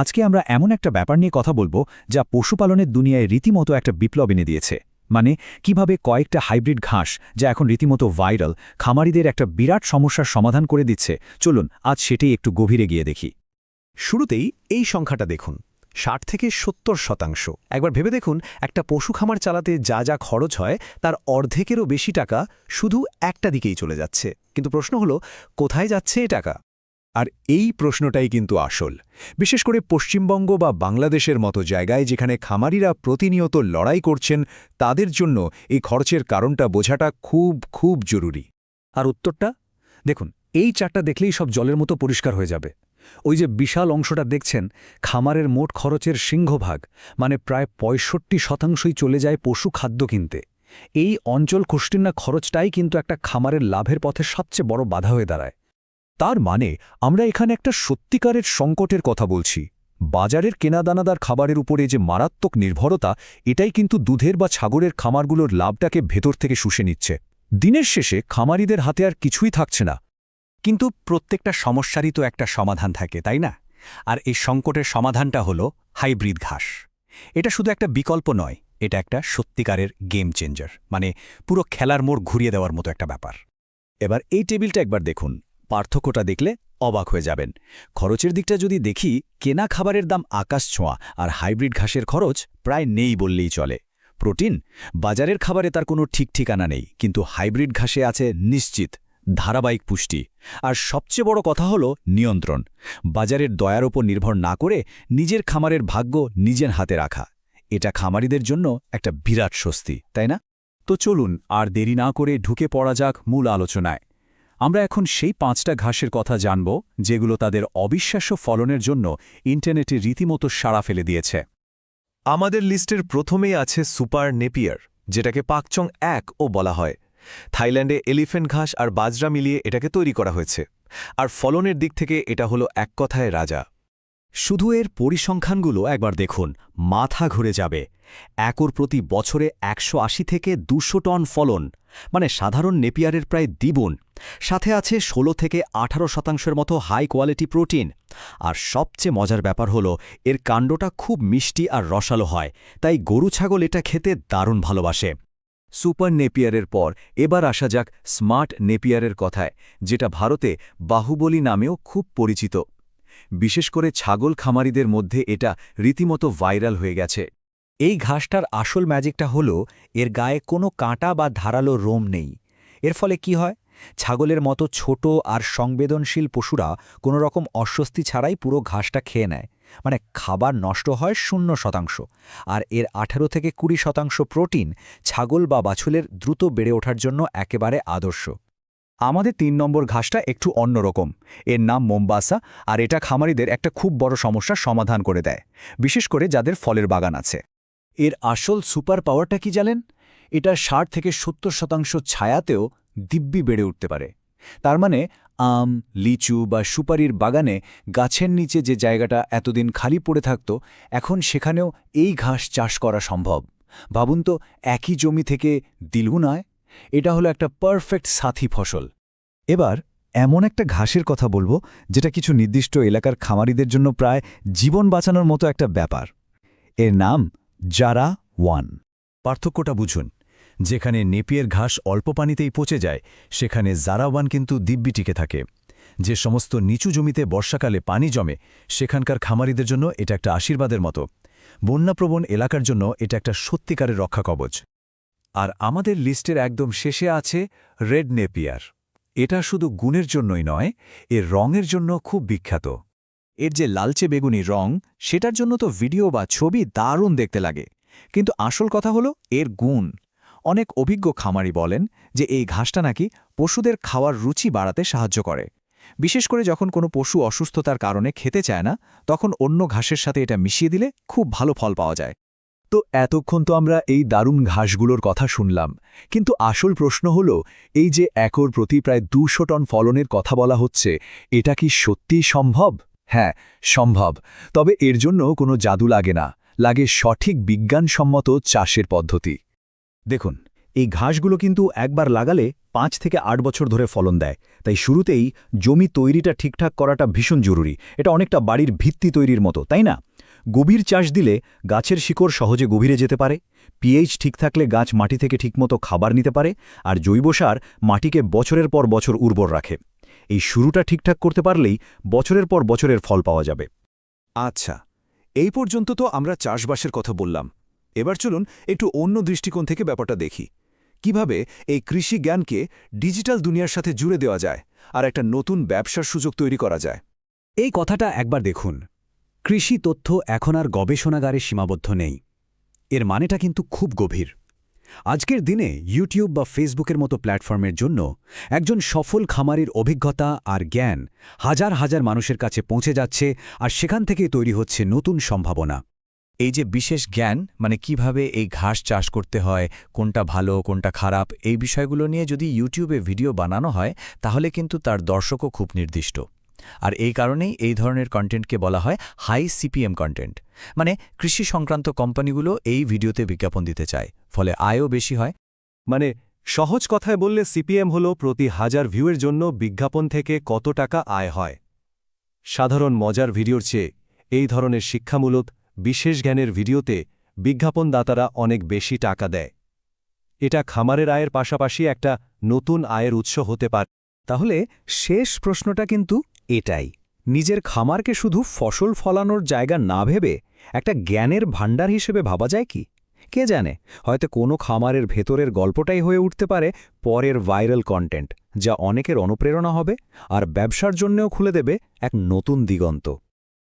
আজকে আমরা এমন একটা ব্যাপার নিয়ে কথা বলব যা পশুপালনের দুনিয়ায় রীতিমতো একটা বিপ্লব এনে দিয়েছে। মানে কীভাবে কয়েকটা হাইব্রিড ঘাস, যা এখন রীতিমতো ভাইরাল, খামারিদের একটা বিরাট সমস্যার সমাধান করে দিচ্ছে। চলুন, আজ সেটাই একটু গভীরে গিয়ে দেখি। শুরুতেই এই সংখ্যাটা দেখুন। ষাট থেকে সত্তর শতাংশ। একবার ভেবে দেখুন, একটা পশু খামার চালাতে যা যা খরচ হয়, তার অর্ধেকেরও বেশি টাকা শুধু একটা দিকেই চলে যাচ্ছে। কিন্তু প্রশ্ন হলো, কোথায় যাচ্ছে এ টাকা? আর এই প্রশ্নটাই কিন্তু আসল। বিশেষ করে পশ্চিমবঙ্গ বা বাংলাদেশের মতো জায়গায় যেখানে খামারিরা প্রতিনিয়ত লড়াই করছেন, তাদের জন্য এই খরচের কারণটা বোঝাটা খুব খুব জরুরি। আর উত্তরটা? দেখুন, এই চারটা দেখলেই সব জলের মতো পরিষ্কার হয়ে যাবে। ওই যে বিশাল অংশটা দেখছেন, খামারের মোট খরচের সিংহভাগ মানে প্রায় পঁয়ষট্টি শতাংশই চলে যায় পশু খাদ্য কিনতে। এই অঞ্চল খুষ্টিন্না খরচটাই কিন্তু একটা খামারের লাভের পথে সবচেয়ে বড় বাধা হয়ে দাঁড়ায়। তার মানে আমরা এখানে একটা সত্যিকারের সংকটের কথা বলছি। বাজারের কেনাদানাদার খাবারের উপরে যে মারাত্মক নির্ভরতা, এটাই কিন্তু দুধের বা ছাগলের খামারগুলোর লাভটাকে ভেতর থেকে শুষে নিচ্ছে। দিনের শেষে খামারিদের হাতে আর কিছুই থাকছে না। কিন্তু প্রত্যেকটা সমস্যারই তো একটা সমাধান থাকে, তাই না? আর এই সংকটের সমাধানটা হল হাইব্রিড ঘাস। এটা শুধু একটা বিকল্প নয়, এটা একটা সত্যিকারের গেম চেঞ্জার মানে পুরো খেলার মোড় ঘুরিয়ে দেওয়ার মতো একটা ব্যাপার। এবার এই টেবিলটা একবার দেখুন। পার্থক্যটা দেখলে অবাক হয়ে যাবেন। খরচের দিকটা যদি দেখি, কেনা খাবারের দাম আকাশ ছোঁয়া আর হাইব্রিড ঘাসের খরচ প্রায় নেই বললেই চলে। প্রোটিন, বাজারের খাবারে তার কোনো ঠিক ঠিকানা নেই, কিন্তু হাইব্রিড ঘাসে আছে নিশ্চিত ধারাবাহিক পুষ্টি। আর সবচেয়ে বড় কথা হল নিয়ন্ত্রণ। বাজারের দয়ার ওপর নির্ভর না করে নিজের খামারের ভাগ্য নিজের হাতে রাখা। এটা খামারিদের জন্য একটা বিরাট স্বস্তি, তাই না? তো চলুন আর দেরি না করে ঢুকে পড়া যাক মূল আলোচনায়। আমরা এখন সেই পাঁচটা ঘাসের কথা জানব, যেগুলো তাদের অবিশ্বাস্য ফলনের জন্য ইন্টারনেটে রীতিমতো সাড়া ফেলে দিয়েছে। আমাদের লিস্টের প্রথমেই আছে সুপার নেপিয়ার, যেটাকে পাকচং এক ও বলা হয়। থাইল্যান্ডে এলিফেন্ট ঘাস আর বাজরা মিলিয়ে এটাকে তৈরি করা হয়েছে। আর ফলনের দিক থেকে এটা হলো এক কথায় রাজা। শুধু এর পরিসংখ্যানগুলো একবার দেখুন, মাথা ঘুরে যাবে। একর প্রতি বছরে একশো আশি থেকে দুশো টন ফলন মানে সাধারণ নেপিয়ারের প্রায় দ্বিগুণ। সাথে আছে ১৬ থেকে আঠারো শতাংশের মতো হাই কোয়ালিটি প্রোটিন আর সবচেয়ে মজার ব্যাপার হলো, এর কাণ্ডটা খুব মিষ্টি আর রসালো হয়, তাই গরু ছাগল এটা খেতে দারুণ ভালোবাসে। সুপার নেপিয়ারের পর, এবার আসা যাক স্মার্ট নেপিয়ারের কথায়, যেটা ভারতে বাহুবলী নামেও খুব পরিচিত। বিশেষ করে ছাগল খামারিদের মধ্যে এটা রীতিমতো ভাইরাল হয়ে গেছে। এই ঘাসটার আসল ম্যাজিকটা হল, এর গায়ে কোনো কাঁটা বা ধারালো রোম নেই। এর ফলে কি হয়? ছাগলের মতো ছোট আর সংবেদনশীল পশুরা কোনো রকম অস্বস্তি ছাড়াই পুরো ঘাসটা খেয়ে নেয়। মানে খাবার নষ্ট হয় শূন্য শতাংশ। আর এর আঠারো থেকে কুড়ি শতাংশ প্রোটিন ছাগল বা বাছুলের দ্রুত বেড়ে ওঠার জন্য একেবারে আদর্শ। আমাদের তিন নম্বর ঘাসটা একটু অন্যরকম এর নাম মোম্বাসা, আর এটা খামারিদের একটা খুব বড় সমস্যার সমাধান করে দেয়, বিশেষ করে যাদের ফলের বাগান আছে। এর আসল সুপার পাওয়ারটা কি জানেন? এটা ষাট থেকে সত্তর শতাংশ ছায়াতেও দিব্যি বেড়ে উঠতে পারে। তার মানে আম, লিচু বা সুপারির বাগানে গাছের নিচে যে জায়গাটা এতদিন খালি পড়ে থাকত, এখন সেখানেও এই ঘাস চাষ করা সম্ভব। ভাবুন তো, একই জমি থেকে দ্বিগুণায় এটা হলো একটা পারফেক্ট সাথী ফসল। এবার, এমন একটা ঘাসের কথা বলব, যেটা কিছু নির্দিষ্ট এলাকার খামারিদের জন্য প্রায় জীবন বাঁচানোর মতো একটা ব্যাপার। এর নাম জারা ওয়ান। পার্থক্যটা বুঝুন, যেখানে নেপিয়ের ঘাস অল্প পানিতেই পচে যায়, সেখানে জারাওয়ান কিন্তু দিব্যি টিকে থাকে। যে সমস্ত নিচু জমিতে বর্ষাকালে পানি জমে, সেখানকার খামারিদের জন্য এটা একটা আশীর্বাদের মতো। বন্যাপ্রবণ এলাকার জন্য এটা একটা সত্যিকারের রক্ষা কবচ। আর আমাদের লিস্টের একদম শেষে আছে রেড নেপিয়ার। এটা শুধু গুণের জন্যই নয়, এর রঙের জন্য খুব বিখ্যাত। এর যে লালচে বেগুনি রং, সেটার জন্য তো ভিডিও বা ছবি দারুণ দেখতে লাগে। কিন্তু আসল কথা হলো এর গুণ। অনেক অভিজ্ঞ খামারি বলেন যে এই ঘাসটা নাকি পশুদের খাওয়ার রুচি বাড়াতে সাহায্য করে। বিশেষ করে যখন কোনো পশু অসুস্থতার কারণে খেতে চায় না, তখন অন্য ঘাসের সাথে এটা মিশিয়ে দিলে খুব ভালো ফল পাওয়া যায়। তো এতক্ষণ তো আমরা এই দারুণ ঘাসগুলোর কথা শুনলাম। কিন্তু আসল প্রশ্ন হল, এই যে একর প্রতি প্রায় দুশো টন ফলনের কথা বলা হচ্ছে, এটা কি সত্যিই সম্ভব? হ্যাঁ সম্ভব। তবে এর জন্য কোনো জাদু লাগে না, লাগে সঠিক বিজ্ঞানসম্মত চাষের পদ্ধতি। দেখুন, এই ঘাসগুলো কিন্তু একবার লাগালে পাঁচ থেকে আট বছর ধরে ফলন দেয়। তাই শুরুতেই জমি তৈরিটা ঠিকঠাক করাটা ভীষণ জরুরি। এটা অনেকটা বাড়ির ভিত্তি তৈরির মতো, তাই না? গভীর চাষ দিলে গাছের শিকড় সহজে গভীরে যেতে পারে পিএইচ ঠিক থাকলে গাছ মাটি থেকে ঠিকমতো খাবার নিতে পারে আর জৈব সার মাটিকে বছরের পর বছর উর্বর রাখে। এই শুরুটা ঠিকঠাক করতে পারলেই বছরের পর বছরের ফল পাওয়া যাবে। আচ্ছা এই পর্যন্ত তো আমরা চাষবাসের কথা বললাম। এবার চলুন একটু অন্য দৃষ্টিকোণ থেকে ব্যাপারটা দেখি। কীভাবে এই কৃষি জ্ঞানকে ডিজিটাল দুনিয়ার সাথে জুড়ে দেওয়া যায় আর একটা নতুন ব্যবসার সুযোগ তৈরি করা যায়? এই কথাটা একবার দেখুন। কৃষি তথ্য এখন আর গবেষণাগারে সীমাবদ্ধ নেই। এর মানেটা কিন্তু খুব গভীর। আজকের দিনে ইউটিউব বা ফেসবুকের মতো প্ল্যাটফর্মের জন্য একজন সফল খামারির অভিজ্ঞতা আর জ্ঞান হাজার হাজার মানুষের কাছে পৌঁছে যাচ্ছে আর সেখান থেকেই তৈরি হচ্ছে নতুন সম্ভাবনা। এই যে বিশেষ জ্ঞান মানে কীভাবে এই ঘাস চাষ করতে হয়, কোনটা ভালো, কোনটা খারাপ, এই বিষয়গুলো নিয়ে যদি ইউটিউবে ভিডিও বানানো হয়, তাহলে কিন্তু তার দর্শকও খুব নির্দিষ্ট। আর এই কারণেই এই ধরনের কন্টেন্টকে বলা হয় হাই সিপিএম কন্টেন্ট মানে কৃষি সংক্রান্ত কোম্পানিগুলো এই ভিডিওতে বিজ্ঞাপন দিতে চায় ফলে আয়ও বেশি হয়। মানে সহজ কথায় বললে সিপিএম হল প্রতি হাজার ভিউয়ের জন্য বিজ্ঞাপন থেকে কত টাকা আয় হয়। সাধারণ মজার ভিডিওর চেয়ে এই ধরনের শিক্ষামূলক বিশেষ জ্ঞানের ভিডিওতে বিজ্ঞাপনদাতারা অনেক বেশি টাকা দেয়। এটা খামারের আয়ের পাশাপাশি একটা নতুন আয়ের উৎস হতে পারে। তাহলে শেষ প্রশ্নটা কিন্তু এটাই। নিজের খামারকে শুধু ফসল ফলানোর জায়গা না ভেবে একটা জ্ঞানের ভাণ্ডার হিসেবে ভাবা যায় কি? কে জানে? হয়তো কোনো খামারের ভেতরের গল্পটাই হয়ে উঠতে পারে পরের ভাইরাল কন্টেন্ট, যা অনেকের অনুপ্রেরণা হবে আর ব্যবসার জন্যেও খুলে দেবে এক নতুন দিগন্ত।